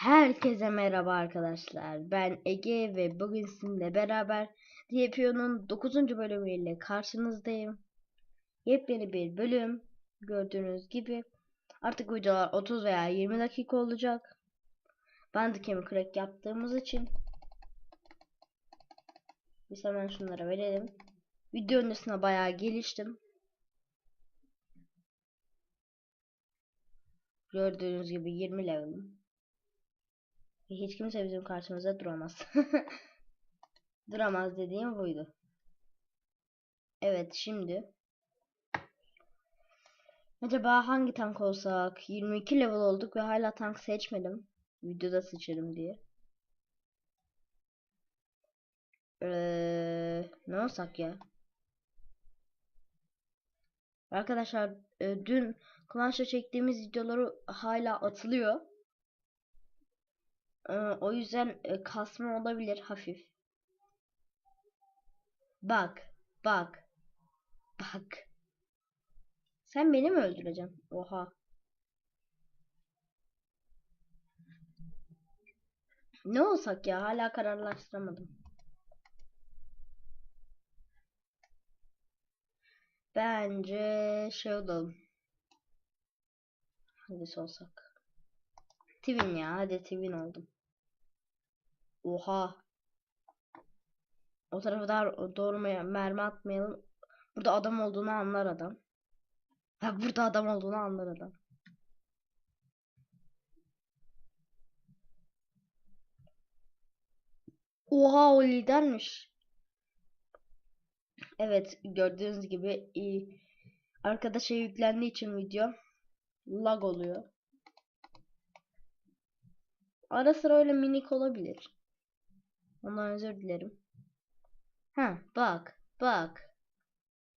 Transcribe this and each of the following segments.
Herkese merhaba arkadaşlar. Ben Ege ve bugün sizinle beraber DPO'nun 9. bölümüyle karşınızdayım. Yepyeni bir bölüm. Gördüğünüz gibi. Artık videolar 30 veya 20 dakika olacak. Bandicam crack yaptığımız için. Biz hemen şunlara verelim. Video öncesine bayağı geliştim. Gördüğünüz gibi 20 level'ım. Hiç kimse bizim karşımıza duramaz. duramaz dediğim buydu. Evet şimdi. Acaba hangi tank olsak? 22 level olduk ve hala tank seçmedim. Videoda seçerim diye. Ee, ne olsak ya? Arkadaşlar e, dün Clash'ta çektiğimiz videoları hala atılıyor. Ee, o yüzden e, kasma olabilir hafif. Bak, bak, bak. Sen beni mi öldüreceksin? Oha. Ne olsak ya? Hala kararlaştıramadım. Bence şey olalım. Hangisi olsak? Twin ya. Hadi Twin oldum. Oha. O tarafa daha doğru mermi atmayalım. Burada adam olduğunu anlar adam. Ha burada adam olduğunu anlar adam. Oha o lidermiş. Evet gördüğünüz gibi iyi. Arkadaşa yüklendiği için video lag oluyor. Ara sıra öyle minik olabilir. Ondan özür dilerim. Ha bak bak.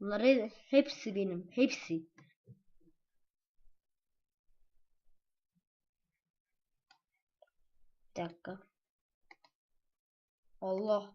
Bunlar hepsi benim. Hepsi. Bir dakika. Allah.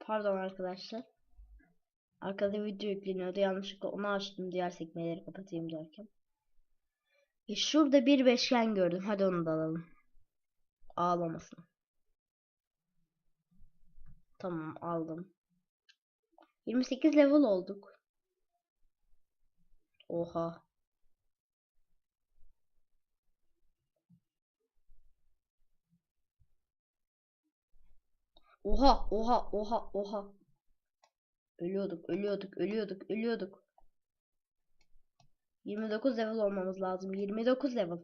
Pardon arkadaşlar. Arkada video yükleniyordu. Yanlışlıkla onu açtım. Diğer sekmeleri kapatayım derken. E şurada bir beşgen gördüm. Hadi onu da alalım. Ağlamasın. Tamam aldım. 28 level olduk. Oha. Oha, oha, oha, oha. Ölüyorduk, ölüyorduk, ölüyorduk, ölüyorduk. 29 level olmamız lazım. 29 level.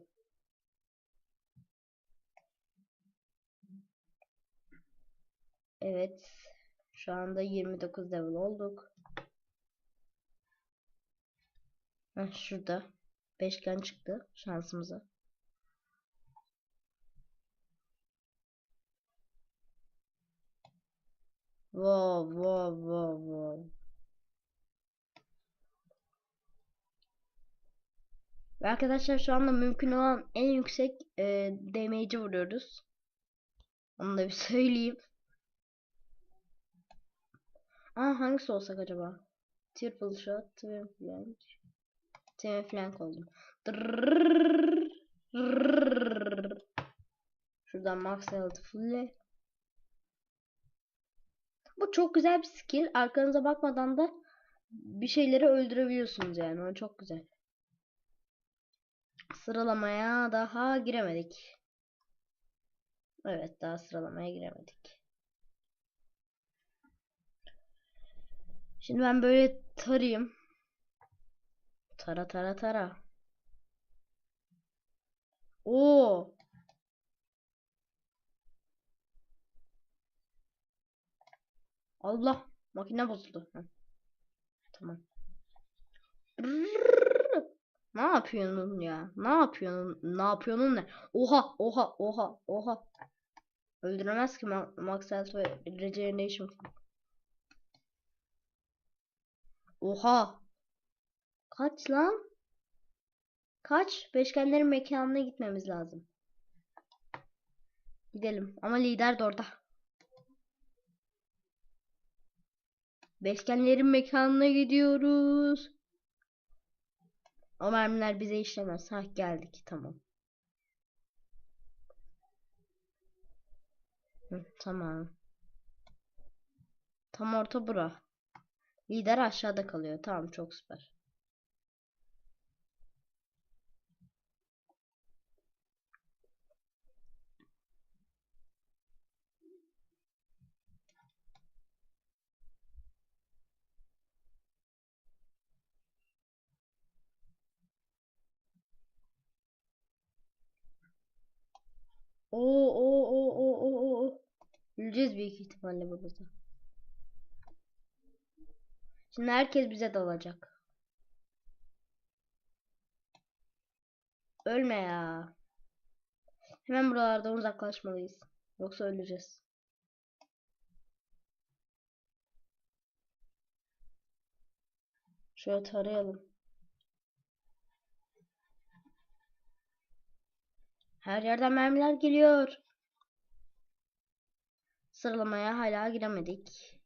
Evet. Şu anda 29 level olduk. Heh, şurada. Beşgen çıktı şansımıza. Wow, wow, wow, wow. Ve arkadaşlar şu anda mümkün olan en yüksek e, damage'i vuruyoruz. Onu da bir söyleyeyim. Aa hangisi olsak acaba? Triple shot, twin flank. Twin flank oldum. Şuradan max health full. Bu çok güzel bir skill. Arkanıza bakmadan da bir şeyleri öldürebiliyorsunuz yani. O çok güzel. Sıralamaya daha giremedik. Evet daha sıralamaya giremedik. Şimdi ben böyle tarayayım. Tara tara tara. Oo. Allah makine bozuldu. Tamam. Ne yapıyorsun ya? Ne yapıyorsun? Ne yapıyorsun ne? Oha oha oha oha. Öldüremez ki Max Health ve Regeneration. Oha. Kaç lan? Kaç? Beşgenlerin mekanına gitmemiz lazım. Gidelim. Ama lider de orada. Beşgenlerin mekanına gidiyoruz. O mermiler bize işlemez. Ha geldik tamam. Hı, tamam. Tam orta bura. Lider aşağıda kalıyor. Tamam çok süper. Oo oo oo oo oo oo. Öleceğiz büyük ihtimalle burada. Şimdi herkes bize dalacak. Ölme ya. Hemen buralardan uzaklaşmalıyız. Yoksa öleceğiz. Şöyle tarayalım. Her yerden mermiler geliyor. Sıralamaya hala giremedik.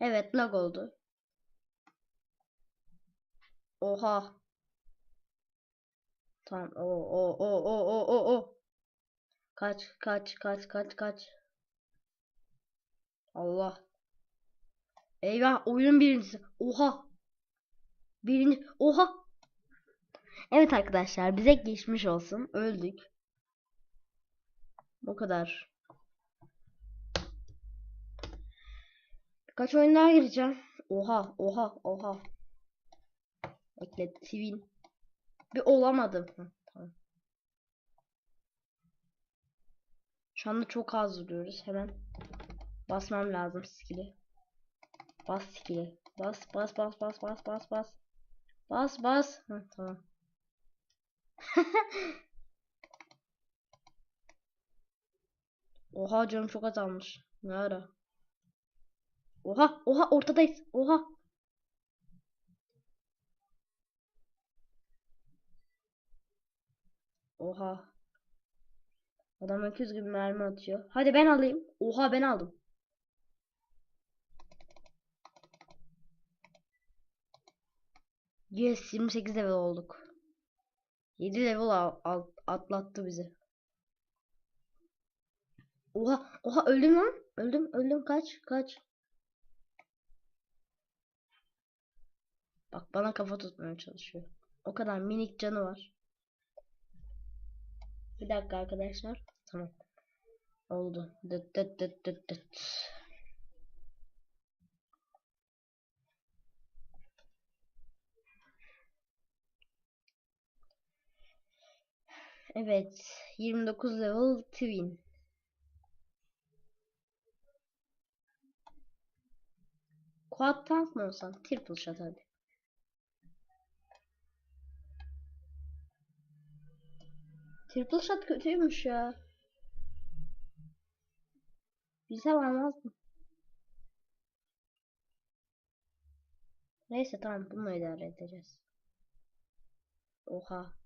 Evet lag oldu. Oha. Tamam. O o o o o o o. Kaç kaç kaç kaç kaç. Allah. Eyvah oyunun birincisi. Oha. Birinci. Oha. Evet arkadaşlar bize geçmiş olsun. Öldük. Bu kadar. Kaç oyun daha gireceğim. Oha oha oha. Bekle Twin. Bir olamadım. Hı, tamam. Şu anda çok az vuruyoruz. Hemen basmam lazım skill'i. Bas skill'i. Bas bas bas bas bas bas bas. Bas bas. Hı, tamam. Oha canım çok azalmış. Ne ara? Oha oha ortadayız. Oha. Oha. Adam öküz gibi mermi atıyor. Hadi ben alayım. Oha ben aldım. Yes 28 level olduk. 7 level atlattı bizi. Oha oha öldüm lan. Öldüm öldüm kaç kaç. Bak bana kafa tutmaya çalışıyor. O kadar minik canı var. Bir dakika arkadaşlar. Tamam. Oldu. Dıt dıt dıt dıt dıt. Evet. 29 level twin. Quad tank mı olsam? Triple shot hadi. Triple shot kötüymüş ya. Bilsem almazdım. Neyse tamam bunu idare edeceğiz. Oha.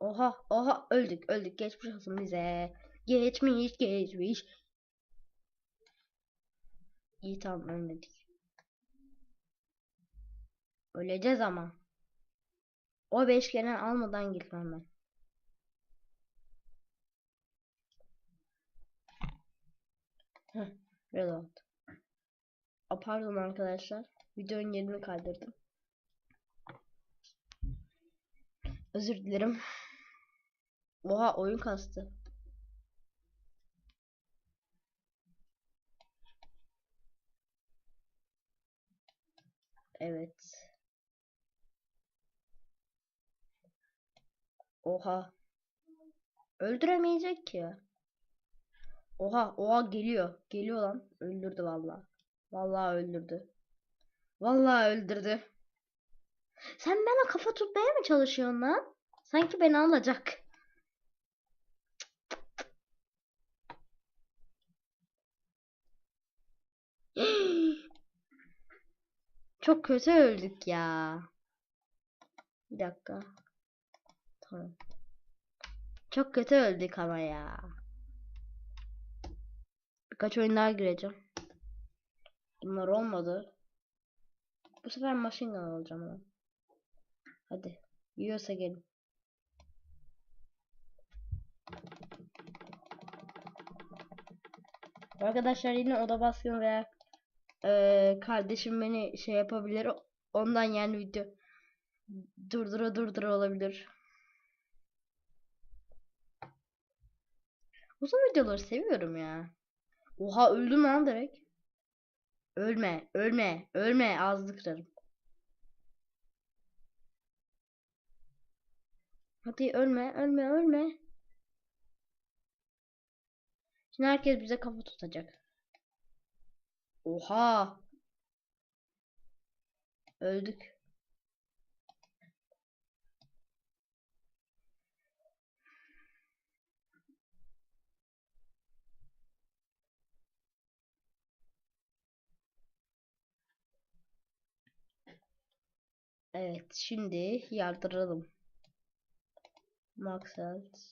Oha oha öldük öldük geçmiş olsun bize. Geçmiş geçmiş. İyi tamam ölmedik. Öleceğiz ama. O beşgeni almadan gitmem ben. Heh, reload. A, pardon arkadaşlar. Videonun yerini kaydırdım. Özür dilerim. Oha oyun kastı. Evet. Oha. Öldüremeyecek ki. Oha, oha geliyor. Geliyor lan. Öldürdü vallahi. Vallahi öldürdü. Vallahi öldürdü. Sen bana kafa tutmaya mı çalışıyorsun lan? Sanki beni alacak. Çok kötü öldük ya. Bir dakika. Tamam. Çok kötü öldük ama ya. Birkaç oyun daha gireceğim. Bunlar olmadı. Bu sefer machine gun alacağım ben. Hadi. Yiyorsa gelin. Arkadaşlar yine oda baskını veya eee, kardeşim beni şey yapabilir. Ondan yani video durdura durdura olabilir. Uzun videoları seviyorum ya. Oha öldüm lan direkt. Ölme, ölme, ölme ağzını kırarım. Hadi ölme, ölme, ölme. Şimdi herkes bize kafa tutacak. Oha. Öldük. Evet, şimdi yardıralım. Maksat.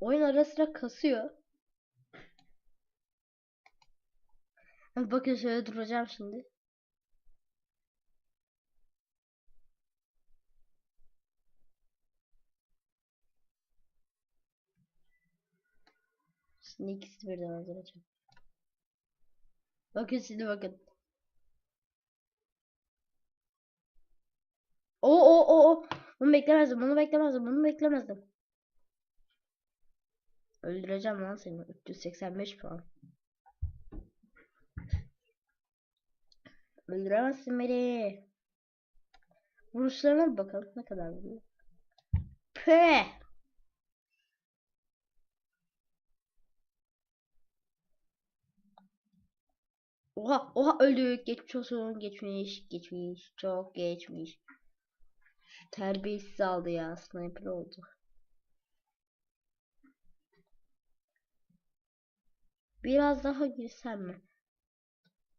Oyun ara sıra kasıyor. Bakın şöyle duracağım şimdi. Şimdi ikisi birden öldüreceğim. Bakın şimdi bakın. O o o o. Bunu beklemezdim. Bunu beklemezdim. Bunu beklemezdim. Öldüreceğim lan seni. 385 puan. Öldüremezsin beni. Vuruşlarına bakalım ne kadar vuruyor. Pe. Oha oha öldük. Geçmiş olsun. Geçmiş. Geçmiş. Çok geçmiş. Terbiyesiz aldı ya. Sniper oldu. Biraz daha girsem mi?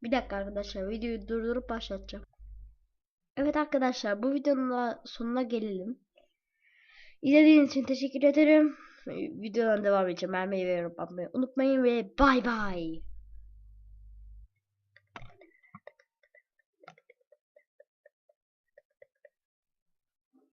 Bir dakika arkadaşlar. Videoyu durdurup başlatacağım. Evet arkadaşlar. Bu videonun sonuna gelelim. İzlediğiniz için teşekkür ederim. Videodan devam edeceğim. Beğenmeyi ve yorum yapmayı unutmayın ve bay bay.